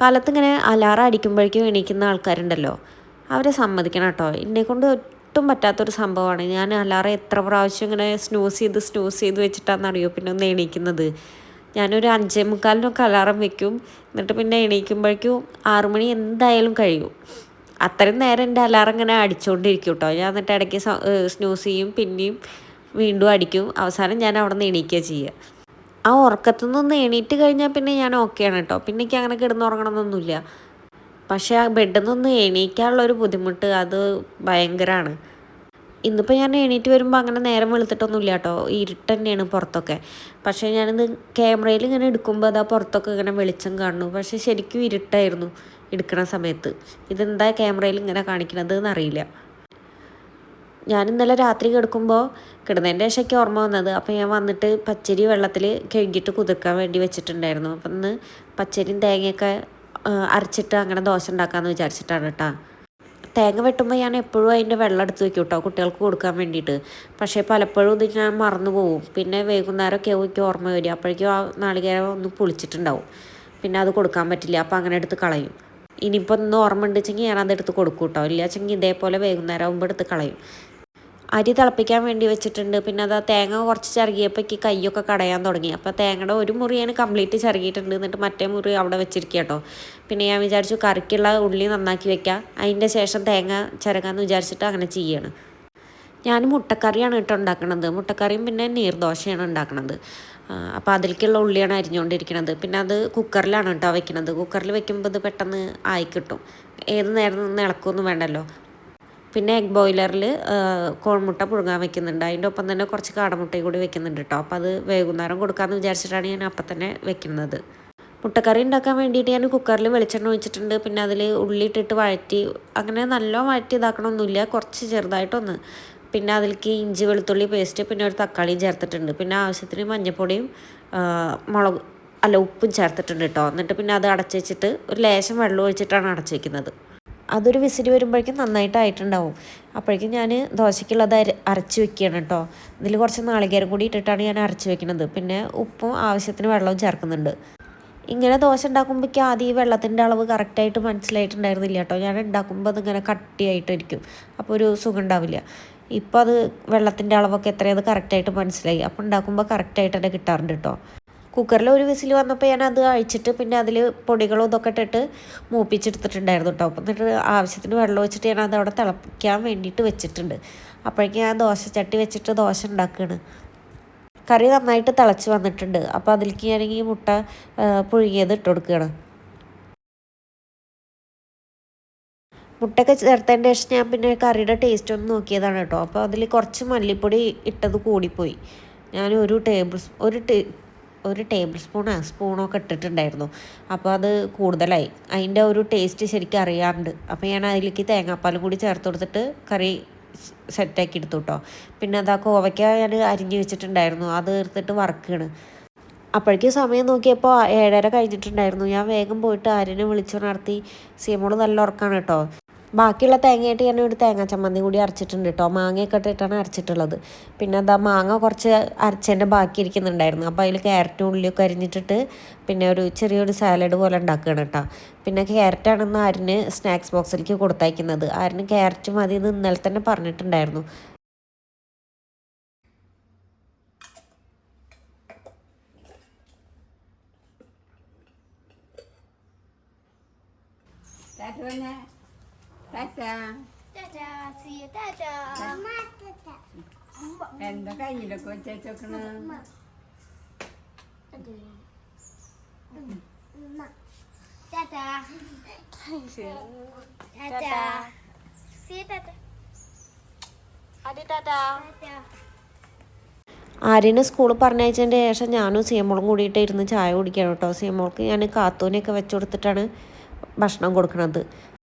കാലത്ത് ഇങ്ങനെ അലാറം അടിക്കുമ്പോഴേക്കും എണീക്കുന്ന ആൾക്കാരുണ്ടല്ലോ അവരെ സമ്മതിക്കണം കേട്ടോ. എന്നെ കൊണ്ട് ഒട്ടും പറ്റാത്തൊരു സംഭവമാണ്. ഞാൻ അലാറം എത്ര പ്രാവശ്യം ഇങ്ങനെ സ്നൂസ് ചെയ്ത് സ്നൂസ് ചെയ്ത് വെച്ചിട്ടാണെന്നറിയോ പിന്നെ ഒന്ന് എണീക്കുന്നത്. ഞാനൊരു അഞ്ചേ മുക്കാലിനൊക്കെ അലാറം വെക്കും. എന്നിട്ട് പിന്നെ എണീക്കുമ്പോഴേക്കും ആറുമണി എന്തായാലും കഴിയും. അത്രയും നേരം എന്റെ അലാറം ഇങ്ങനെ അടിച്ചുകൊണ്ടിരിക്കും കേട്ടോ. ഞാൻ എന്നിട്ട് ഇടയ്ക്ക് സ്നൂസ് ചെയ്യും പിന്നെയും വീണ്ടും അടിക്കും. അവസാനം ഞാൻ അവിടെ നിന്ന് എണീക്കുക ചെയ്യുക. ആ ഉറക്കത്തു നിന്ന് എണീറ്റ് കഴിഞ്ഞാൽ പിന്നെ ഞാൻ ഓക്കെയാണ് കേട്ടോ. പിന്നെ എനിക്ക് അങ്ങനെ കിടന്നുറങ്ങണമെന്നൊന്നുമില്ല പക്ഷേ ആ ബെഡിൽ നിന്ന് എണീക്കാനുള്ളൊരു ബുദ്ധിമുട്ട് അത് ഭയങ്കരമാണ്. ഇന്നിപ്പോൾ ഞാൻ എണീറ്റ് വരുമ്പോൾ അങ്ങനെ നേരം വെളുത്തിട്ടൊന്നുമില്ല കേട്ടോ. ഇരുട്ട് തന്നെയാണ് പുറത്തൊക്കെ. പക്ഷേ ഞാനിത് ക്യാമറയിൽ ഇങ്ങനെ എടുക്കുമ്പോൾ അതാ പുറത്തൊക്കെ ഇങ്ങനെ വെളിച്ചം കാണുന്നു. പക്ഷേ ശരിക്കും ഇരുട്ടായിരുന്നു എടുക്കണ സമയത്ത്. ഇതെന്താ ക്യാമറയിൽ ഇങ്ങനെ കാണിക്കണത് എന്നറിയില്ല. ഞാൻ ഇന്നലെ രാത്രി കിടക്കുമ്പോൾ കിടന്നതിന്റെ ശേഷമൊക്കെ ഓർമ്മ വന്നത്. അപ്പോൾ ഞാൻ വന്നിട്ട് പച്ചരി വെള്ളത്തിൽ കഴുകിയിട്ട് കുതിർക്കാൻ വേണ്ടി വെച്ചിട്ടുണ്ടായിരുന്നു. അപ്പം ഇന്ന് പച്ചരിയും തേങ്ങയൊക്കെ അരച്ചിട്ട് അങ്ങനെ ദോശ ഉണ്ടാക്കാമെന്ന് വിചാരിച്ചിട്ടാണ് കേട്ടോ തേങ്ങ വെട്ടുമ്പോൾ ഞാൻ എപ്പോഴും അതിന്റെ വെള്ളം എടുത്ത് വെക്കും കേട്ടോ കുട്ടികൾക്ക് കൊടുക്കാൻ വേണ്ടിയിട്ട്. പക്ഷേ പലപ്പോഴും ഇത് ഞാൻ മറന്നു പോകും പിന്നെ വൈകുന്നേരമൊക്കെ എനിക്ക് ഓർമ്മ വരിക. അപ്പോഴേക്കും ആ നാളികേരം ഒന്ന് പുളിച്ചിട്ടുണ്ടാവും. പിന്നെ അത് കൊടുക്കാൻ പറ്റില്ല. അപ്പോൾ അങ്ങനെ എടുത്ത് കളയും. ഇനിയിപ്പോൾ ഒന്ന് ഓർമ്മ ഉണ്ടെച്ചെങ്കിൽ ഞാനത് എടുത്ത് കൊടുക്കും കേട്ടോ ഇല്ല വെച്ചെങ്കിൽ ഇതേപോലെ വൈകുന്നേരം ആകുമ്പോൾ എടുത്ത് കളയും. അരി തിളപ്പിക്കാൻ വേണ്ടി വെച്ചിട്ടുണ്ട്. പിന്നെ അത് തേങ്ങ കുറച്ച് ചിറകിയപ്പോൾ എനിക്ക് കൈയൊക്കെ കടയാൻ തുടങ്ങി. അപ്പോൾ തേങ്ങയുടെ ഒരു മുറിയാണ് കംപ്ലീറ്റ് ചിറകിയിട്ടുണ്ട്. എന്നിട്ട് മറ്റേ മുറി അവിടെ വെച്ചിരിക്കുക കേട്ടോ. പിന്നെ ഞാൻ വിചാരിച്ചു കറിക്കുള്ള ഉള്ളി നന്നാക്കി വെക്കാം. അതിന്റെ ശേഷം തേങ്ങ ചിരകാന്ന് വിചാരിച്ചിട്ട് അങ്ങനെ ചെയ്യാണ്. ഞാൻ മുട്ടക്കറിയാണ് കേട്ടോ ഉണ്ടാക്കണത്. മുട്ടക്കറിയും പിന്നെ നീർദോശയാണ് ഉണ്ടാക്കണത്. അപ്പോൾ അതിലേക്കുള്ള ഉള്ളിയാണ് അരിഞ്ഞുകൊണ്ടിരിക്കുന്നത്. പിന്നെ അത് കുക്കറിലാണ് കേട്ടോ വെക്കുന്നത് കുക്കറിൽ വെക്കുമ്പോൾ ഇത് പെട്ടെന്ന് ആയി കിട്ടും. ഏത് നേരം ഇളക്കൊന്നും വേണ്ടല്ലോ. പിന്നെ എഗ് ബോയിലറിൽ കോൺമുട്ട പുഴുങ്ങാൻ വെക്കുന്നുണ്ട്. അതിന്റെ ഒപ്പം തന്നെ കുറച്ച് കാടമുട്ടയും കൂടി വെക്കുന്നുണ്ട് കേട്ടോ അപ്പോൾ അത് വൈകുന്നേരം കൊടുക്കാമെന്ന് വിചാരിച്ചിട്ടാണ് ഞാൻ അപ്പം തന്നെ വെക്കുന്നത്. മുട്ടക്കറി ഉണ്ടാക്കാൻ വേണ്ടിയിട്ട് ഞാൻ കുക്കറിൽ വെളിച്ചെണ്ണ ഒഴിച്ചിട്ടുണ്ട്. പിന്നെ അതിൽ ഉള്ളി ഇട്ടിട്ട് വഴറ്റി അങ്ങനെ നല്ല വഴറ്റി ഇതാക്കണമൊന്നുമില്ല കുറച്ച് ചെറുതായിട്ടൊന്ന്. പിന്നെ അതിലേക്ക് ഇഞ്ചി വെളുത്തുള്ളി പേസ്റ്റ് പിന്നെ ഒരു തക്കാളിയും ചേർത്തിട്ടുണ്ട്. പിന്നെ ആവശ്യത്തിന് മഞ്ഞൾപ്പൊടിയും മുളക് അല്ല ഉപ്പും ചേർത്തിട്ടുണ്ട് കേട്ടോ എന്നിട്ട് പിന്നെ അത് അടച്ചു വെച്ചിട്ട് ഒരു ലേശം വെള്ളം ഒഴിച്ചിട്ടാണ് അടച്ചു വെക്കുന്നത്. അതൊരു വിസിൽ വരുമ്പോഴേക്കും നന്നായിട്ടായിട്ടുണ്ടാവും. അപ്പോഴേക്കും ഞാൻ ദോശയ്ക്കുള്ളത് അര അരച്ച് വെക്കുകയാണ് കേട്ടോ. ഇതിൽ കുറച്ച് നാളികേരം കൂടി ഇട്ടിട്ടാണ് ഞാൻ അരച്ച് വെക്കുന്നത്. പിന്നെ ഉപ്പും ആവശ്യത്തിന് വെള്ളവും ചേർക്കുന്നുണ്ട്. ഇങ്ങനെ ദോശ ഉണ്ടാക്കുമ്പോഴേക്കും ആദ്യം ഈ വെള്ളത്തിന്റെ അളവ് കറക്റ്റായിട്ട് മനസ്സിലായിട്ടുണ്ടായിരുന്നില്ല കേട്ടോ. ഞാൻ ഉണ്ടാക്കുമ്പോൾ അതിങ്ങനെ കട്ടിയായിട്ടിരിക്കും അപ്പോൾ ഒരു സുഖം ഉണ്ടാവില്ല. ഇപ്പോൾ അത് വെള്ളത്തിന്റെ അളവൊക്കെ എത്രയത് കറക്റ്റായിട്ട് മനസ്സിലായി. അപ്പോൾ ഉണ്ടാക്കുമ്പോൾ കറക്റ്റായിട്ട് തന്നെ കിട്ടാറുണ്ട് കേട്ടോ. കുക്കറിൽ ഒരു വിസിൽ വന്നപ്പോൾ ഞാൻ അത് അഴിച്ചിട്ട് പിന്നെ അതിൽ പൊടികളും ഇതൊക്കെ ഇട്ടിട്ട് മൂപ്പിച്ചെടുത്തിട്ടുണ്ടായിരുന്നു കേട്ടോ. അപ്പം എന്നിട്ട് ആവശ്യത്തിന് വെള്ളം വെച്ചിട്ട് ഞാൻ അത് അവിടെ തിളപ്പിക്കാൻ വേണ്ടിയിട്ട് വെച്ചിട്ടുണ്ട്. അപ്പോഴേക്കും ഞാൻ ദോശ ചട്ടി വെച്ചിട്ട് ദോശ ഉണ്ടാക്കുകയാണ്. കറി നന്നായിട്ട് തിളച്ച് വന്നിട്ടുണ്ട്. അപ്പോൾ അതിലേക്ക് ഞാൻ ഈ മുട്ട പുഴുങ്ങിയത് ഇട്ട് കൊടുക്കുകയാണ്. മുട്ടയൊക്കെ ചേർത്തതിന്റെ ശേഷം ഞാൻ പിന്നെ കറിയുടെ ടേസ്റ്റ് ഒന്ന് നോക്കിയതാണ് കേട്ടോ. അപ്പോൾ അതിൽ കുറച്ച് മല്ലിപ്പൊടി ഇട്ടത് കൂടിപ്പോയി. ഞാൻ ഒരു ടേബിൾ ഒരു ഒരു ടേബിൾ സ്പൂണോ സ്പൂണൊക്കെ ഇട്ടിട്ടുണ്ടായിരുന്നു. അപ്പോൾ അത് കൂടുതലായി. അതിന്റെ ഒരു ടേസ്റ്റ് ശരിക്കും അറിയാറുണ്ട് അപ്പോൾ ഞാൻ അതിലേക്ക് തേങ്ങാപ്പാലും കൂടി ചേർത്ത് കൊടുത്തിട്ട് കറി സെറ്റാക്കി എടുത്തു കേട്ടോ പിന്നെ അതാ കോവയ്ക്ക ഞാൻ അരിഞ്ഞ് വെച്ചിട്ടുണ്ടായിരുന്നു. അത് എടുത്തിട്ട് വറക്കുകയാണ് അപ്പോഴേക്കും സമയം നോക്കിയപ്പോൾ ഏഴര കഴിഞ്ഞിട്ടുണ്ടായിരുന്നു. ഞാൻ വേഗം പോയിട്ട് ആര്യനെ വിളിച്ചുണർത്തി സീമോൾ നല്ല ഉറക്കാണ് കേട്ടോ ബാക്കിയുള്ള തേങ്ങയായിട്ട് ഞാൻ ഒരു തേങ്ങ ചമ്മന്തി കൂടി അരച്ചിട്ടുണ്ട് കേട്ടോ മാങ്ങയൊക്കെ ഇട്ടിട്ടാണ് അരച്ചിട്ടുള്ളത്. പിന്നെ അതാ മാങ്ങ കുറച്ച് അരച്ചതിന്റെ ബാക്കി ഇരിക്കുന്നുണ്ടായിരുന്നു. അപ്പോൾ അതിൽ ക്യാരറ്റും ഉള്ളിയൊക്കെ അരിഞ്ഞിട്ടിട്ട് പിന്നെ ഒരു ചെറിയൊരു സാലഡ് പോലെ ഉണ്ടാക്കുകയാണ് കേട്ടോ പിന്നെ ക്യാരറ്റാണെന്ന് ആരിന് സ്നാക്സ് ബോക്സിലേക്ക് കൊടുത്തയക്കുന്നത്. ആരിന് ക്യാരറ്റ് മതി എന്ന് ഇന്നലെ തന്നെ പറഞ്ഞിട്ടുണ്ടായിരുന്നു. എന്താ കയ്യിലൊക്കെ വെച്ചേച്ചോക്കണ് ആര്യനെ സ്കൂളിൽ പറഞ്ഞയച്ചതിന്റെ ശേഷം ഞാനും സിയമോളും കൂടിയിട്ട് ഇരുന്ന് ചായ കുടിക്കുകയാണ് കേട്ടോ. സിയമോൾക്ക് ഞാൻ കാത്തൂനെയൊക്കെ വെച്ചു കൊടുത്തിട്ടാണ് ഭക്ഷണം കൊടുക്കുന്നത്